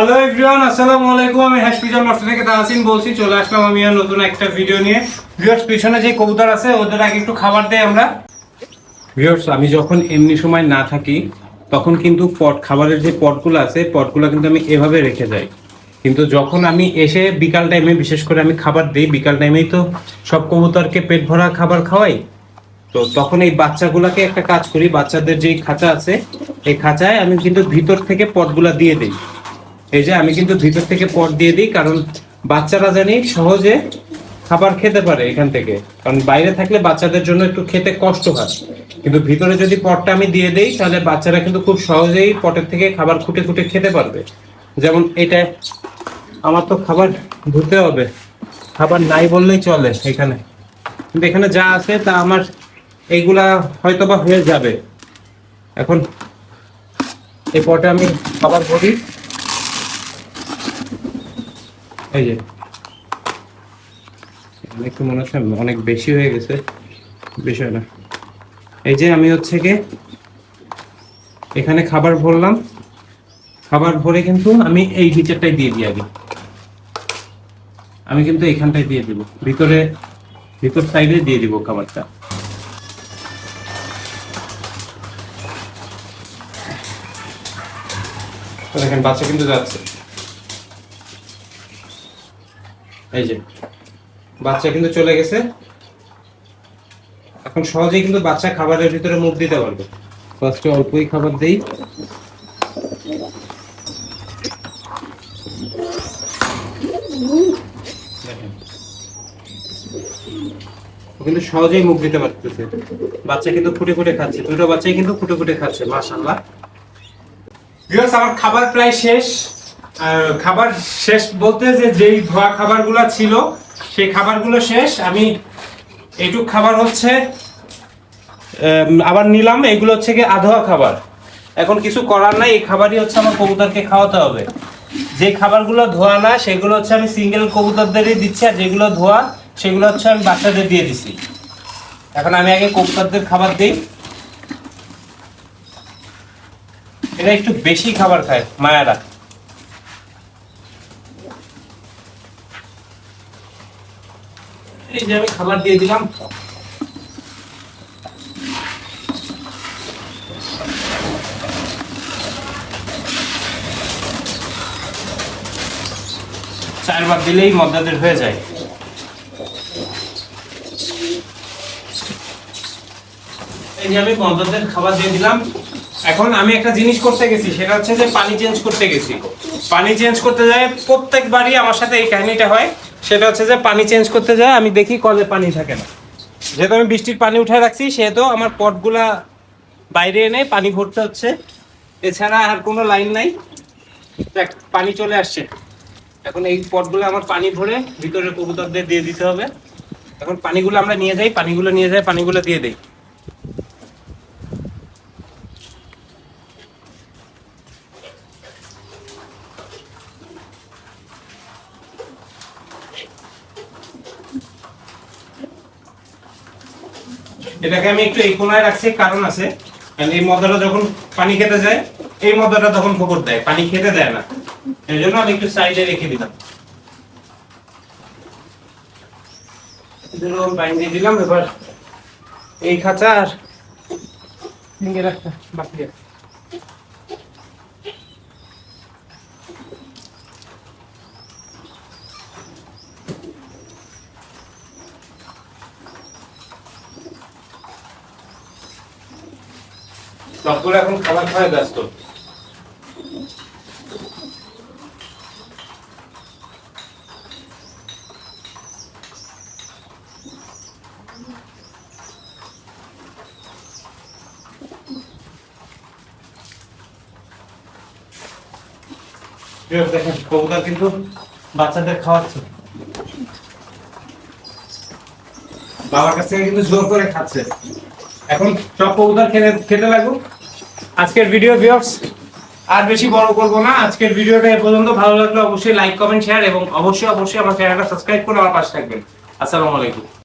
Hello everyone আসসালামু আলাইকুম। আমি হ্যাশপিজন মাস্টার থেকে তাহসিন বলছি। চলে আসলাম আমি আর নতুন একটা ভিডিও নিয়ে। ভিউয়ার্স পিছনে যে কবুতর আছে, ওদের আগে একটু খাবার দেই আমরা। ভিউয়ার্স আমি যখন এমনি সময় না থাকি, তখন কিন্তু পট, খাবারের যে পটগুলো আছে, পটগুলো কিন্তু আমি এভাবে রেখে যাই। কিন্তু যখন আমি এসে বিকাল টাইমে বিশেষ করে আমি খাবার দিই, বিকাল টাইমেই তো সব কবুতরকে পেট ভরা খাবার খাওয়াই, তো তখন এই বাচ্চাগুলোকে একটা কাজ করি। বাচ্চাদের যেই খাঁচা আছে, এই খাঁচায় আমি কিন্তু ভিতর থেকে পটগুলা দিয়ে দিই। এই যে আমি কিন্তু ভিতর থেকে পট দিয়ে দিই, কারণ বাচ্চারা জানি সহজে খাবার খেতে পারে এখান থেকে। কারণ বাইরে থাকলে বাচ্চাদের জন্য একটু খেতে কষ্ট হয়। কিন্তু ভিতরে যদি পটটা আমি দিয়ে দেই, তাহলে বাচ্চারা কিন্তু খুব সহজেই পটের থেকে খাবার খুঁটে খুঁটে খেতে পারবে। যেমন এটা আমার তো খাবার ধুতে হবে। খাবার নাই বললেই চলে এখানে। কিন্তু এখানে যা আছে তা আমার এইগুলা হয়তো বা হয়ে যাবে। এখন এই পটে আমি খাবার ভরি। এই যে। একটু মনে হচ্ছে অনেক বেশি হয়ে গেছে। বিষয় না। এই যে আমি হচ্ছে কি, এখানে খাবার ভরলাম। খাবার ভরে কিন্তু আমি এই নিচেরটাই দিয়ে দিই আগে। আমি কিন্তু এখানটাই দিয়ে দিব। ভিতরে, ভিতর সাইডে দিয়ে দিব খাবারটা। দেখেন, বাচ্চা কিন্তু যাচ্ছে। এই যে বাচ্চা কিন্তু চলে গেছে। এখন সহজেই কিন্তু বাচ্চা খাবারের ভিতরে মুখ দিতে পারবে। ফার্স্টে অল্পই খাবার দেই। কিন্তু সহজেই মুখ দিতে পারতেছে। বাচ্চা কিন্তু ফুটে ফুটে খাচ্ছে। দুটো বাচ্চাই কিন্তু ফুটে ফুটে খাচ্ছে মাশাআল্লাহ। ভিউয়ার্স আমার খাবার প্রায় শেষ। খাবার শেষ বলতে যে যেই ধোয়া খাবারগুলো ছিল, সেই খাবারগুলো শেষ। আমি এইটুক খাবার হচ্ছে আবার নিলাম। এগুলো হচ্ছে কি আধোয়া খাবার। এখন কিছু করার নাই। এই খাবারই হচ্ছে আমার কবুতরকে খাওয়াতে হবে। যে খাবারগুলো ধোয়া না, সেগুলো হচ্ছে আমি সিঙ্গেল কবুতরদেরই দিচ্ছি, আর যেগুলো ধোয়া, সেগুলো হচ্ছে আমি বাচ্চাদের দিয়ে দিছি। এখন আমি আগে কবুতরদের খাবার দিই। এরা একটু বেশি খাবার খায়, মায়ারা। এই যে আমি খাবার দিয়ে দিলাম। চারবার দিলেই মদ্দাদের হয়ে যায়। এই যে আমি মদ্দাদের খাবার দিয়ে দিলাম। এখন আমি একটা জিনিস করতে গেছি, সেটা হচ্ছে যে পানি চেঞ্জ করতে গেছি। পানি চেঞ্জ করতে যায়, প্রত্যেকবারই আমার সাথে এই কাহিনীটা হয়। সেটা হচ্ছে যে পানি চেঞ্জ করতে যায়, আমি দেখি কলে পানি থাকে না। যেহেতু আমি বৃষ্টির পানি উঠে রাখছি, সেহেতু আমার পটগুলা বাইরে এনে পানি ভরতে হচ্ছে। এছাড়া আর কোনো লাইন নাই। দেখ, পানি চলে আসছে। এখন এই পটগুলো আমার পানি ভরে ভিতরে কবুতরদের দিয়ে দিতে হবে। এখন পানিগুলো আমরা নিয়ে যাই, পানিগুলো নিয়ে যাই, পানিগুলো দিয়ে দেই। এটাকে আমি একটু এই কোনায় রাখছি, কারণ আছে। কারণ এই মদাটা যখন পানি খেতে যায়, এই মদাটা তখন ফোকর দেয়, পানি খেতে দেয় না। এই জন্য আমি একটু সাইডে রেখে দিলাম। দিলাম, এবার এই খাঁচা আর বাকি সবগুলো এখন খাবার খাওয়ায় ব্যস্ত। দেখেন, কবুতর কিন্তু বাচ্চাদের খাওয়াচ্ছে। বাবার কাছ থেকে কিন্তু জোর করে খাচ্ছে। এখন সব কবুতর খেতে খেতে লাগুক আজকের ভিডিও ভিউয়ার্স আর বেশি বড় করব না। আজকের ভিডিওটা এ পর্যন্ত ভালো লাগলে অবশ্যই লাইক কমেন্ট শেয়ার এবং অবশ্যই অবশ্যই আমার চ্যানেলটা সাবস্ক্রাইব করে আমার পাশে থাকবেন। আসসালামু আলাইকুম।